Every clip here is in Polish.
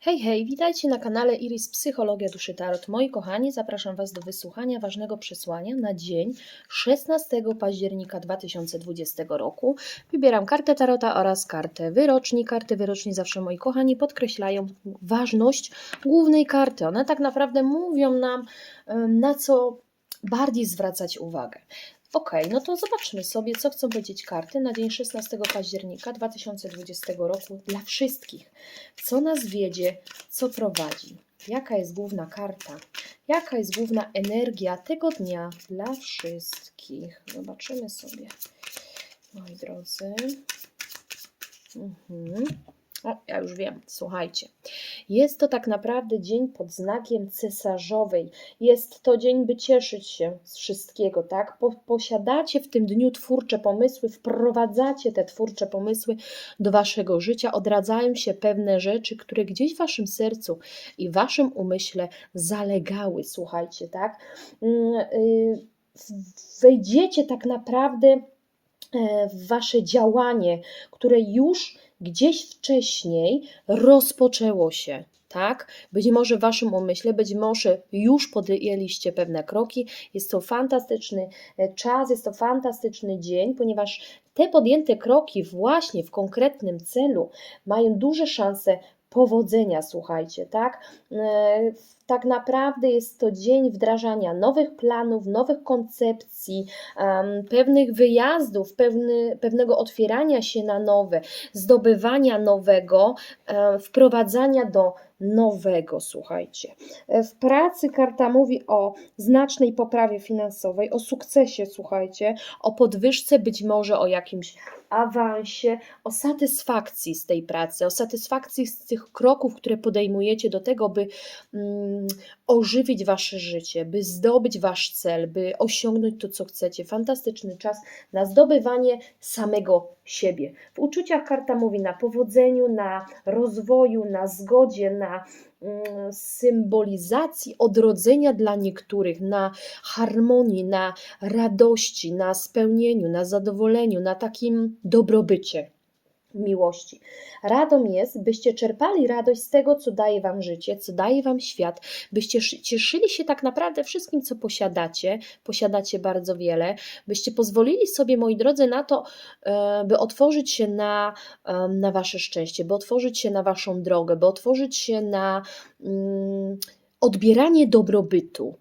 Hej, hej, witajcie na kanale Iris Psychologia Duszy Tarot. Moi kochani, zapraszam Was do wysłuchania ważnego przesłania na dzień 16 października 2020 roku. Wybieram kartę Tarota oraz kartę wyroczni. Karty wyroczni zawsze, moi kochani, podkreślają ważność głównej karty. One tak naprawdę mówią nam, na co bardziej zwracać uwagę. Ok, no to zobaczmy sobie, co chcą powiedzieć karty na dzień 16 października 2020 roku dla wszystkich. Co nas wiedzie, co prowadzi, jaka jest główna karta, jaka jest główna energia tego dnia dla wszystkich. Zobaczymy sobie, moi drodzy. Mhm. O, ja już wiem, słuchajcie. Jest to tak naprawdę dzień pod znakiem cesarzowej. Jest to dzień, by cieszyć się z wszystkiego, tak? Po, posiadacie w tym dniu twórcze pomysły, wprowadzacie te twórcze pomysły do waszego życia, odradzają się pewne rzeczy, które gdzieś w waszym sercu i waszym umyśle zalegały, słuchajcie, tak? Mm, y, Wejdziecie tak naprawdę e, w wasze działanie, które już gdzieś wcześniej rozpoczęło się. Tak? Być może w Waszym umyśle, być może już podjęliście pewne kroki. Jest to fantastyczny e, czas, jest to fantastyczny dzień, ponieważ te podjęte kroki właśnie w konkretnym celu mają duże szanse powodzenia, słuchajcie, tak? E, Tak naprawdę jest to dzień wdrażania nowych planów, nowych koncepcji, em, pewnych wyjazdów, pewny, pewnego otwierania się na nowe, zdobywania nowego, e, wprowadzania do nowego, słuchajcie. E, W pracy karta mówi o znacznej poprawie finansowej, o sukcesie, słuchajcie, o podwyżce, być może o jakimś awansie, o satysfakcji z tej pracy, o satysfakcji z tych kroków, które podejmujecie do tego, by mm, ożywić wasze życie, by zdobyć wasz cel, by osiągnąć to, co chcecie. Fantastyczny czas na zdobywanie samego siebie. W uczuciach karta mówi na powodzeniu, na rozwoju, na zgodzie, na mm, symbolizacji odrodzenia dla niektórych, na harmonii, na radości, na spełnieniu, na zadowoleniu, na takim dobrobycie miłości. Radą jest, byście czerpali radość z tego, co daje Wam życie, co daje Wam świat, byście szy- cieszyli się tak naprawdę wszystkim, co posiadacie. Posiadacie bardzo wiele, byście pozwolili sobie, moi drodzy, na to, e, by otworzyć się na, na Wasze szczęście, by otworzyć się na Waszą drogę, by otworzyć się na mm, odbieranie dobrobytu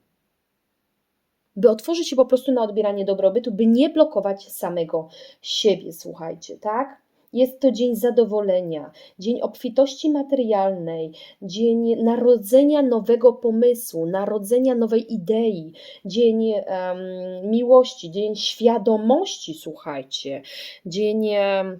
by otworzyć się po prostu na odbieranie dobrobytu, by nie blokować samego siebie, słuchajcie, tak? Jest to dzień zadowolenia, dzień obfitości materialnej, dzień narodzenia nowego pomysłu, narodzenia nowej idei, dzień em, miłości, dzień świadomości, słuchajcie, dzień em,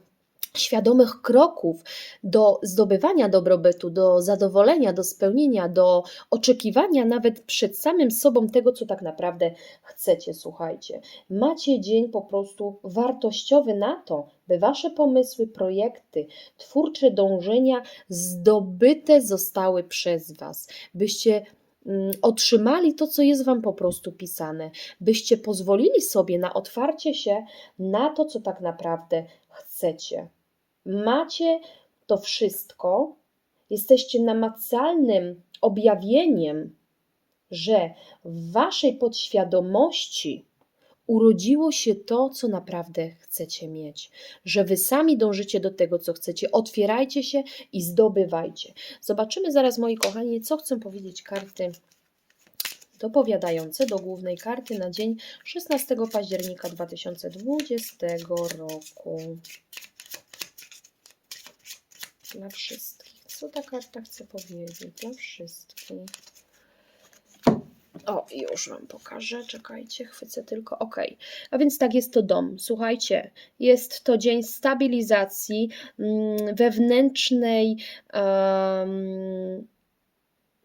świadomych kroków do zdobywania dobrobytu, do zadowolenia, do spełnienia, do oczekiwania nawet przed samym sobą tego, co tak naprawdę chcecie, słuchajcie. Macie dzień po prostu wartościowy na to, by wasze pomysły, projekty, twórcze dążenia zdobyte zostały przez was, byście mm, otrzymali to, co jest wam po prostu pisane, byście pozwolili sobie na otwarcie się na to, co tak naprawdę chcecie. Macie to wszystko, jesteście namacalnym objawieniem, że w waszej podświadomości urodziło się to, co naprawdę chcecie mieć, że wy sami dążycie do tego, co chcecie. Otwierajcie się i zdobywajcie. Zobaczymy zaraz, moi kochani, co chcą powiedzieć karty dopowiadające do głównej karty na dzień 16 października 2020 roku. Dla wszystkich. Co ta karta chce powiedzieć? Dla wszystkich. O, już Wam pokażę. Czekajcie, chwycę tylko. Ok. A więc tak, jest to dom. Słuchajcie, jest to dzień stabilizacji mm, wewnętrznej. em,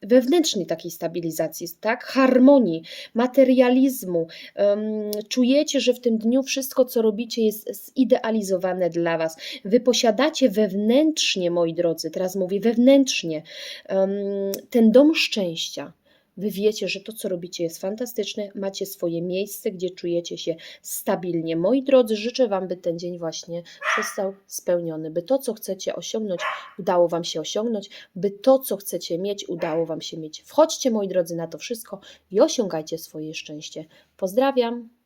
wewnętrznej takiej stabilizacji, tak? Harmonii, materializmu. Czujecie, że w tym dniu wszystko, co robicie, jest zidealizowane dla Was. Wy posiadacie wewnętrznie, moi drodzy, teraz mówię wewnętrznie, ten dom szczęścia. Wy wiecie, że to, co robicie, jest fantastyczne, macie swoje miejsce, gdzie czujecie się stabilnie. Moi drodzy, życzę Wam, by ten dzień właśnie został spełniony, by to, co chcecie osiągnąć, udało Wam się osiągnąć, by to, co chcecie mieć, udało Wam się mieć. Wchodźcie, moi drodzy, na to wszystko i osiągajcie swoje szczęście. Pozdrawiam.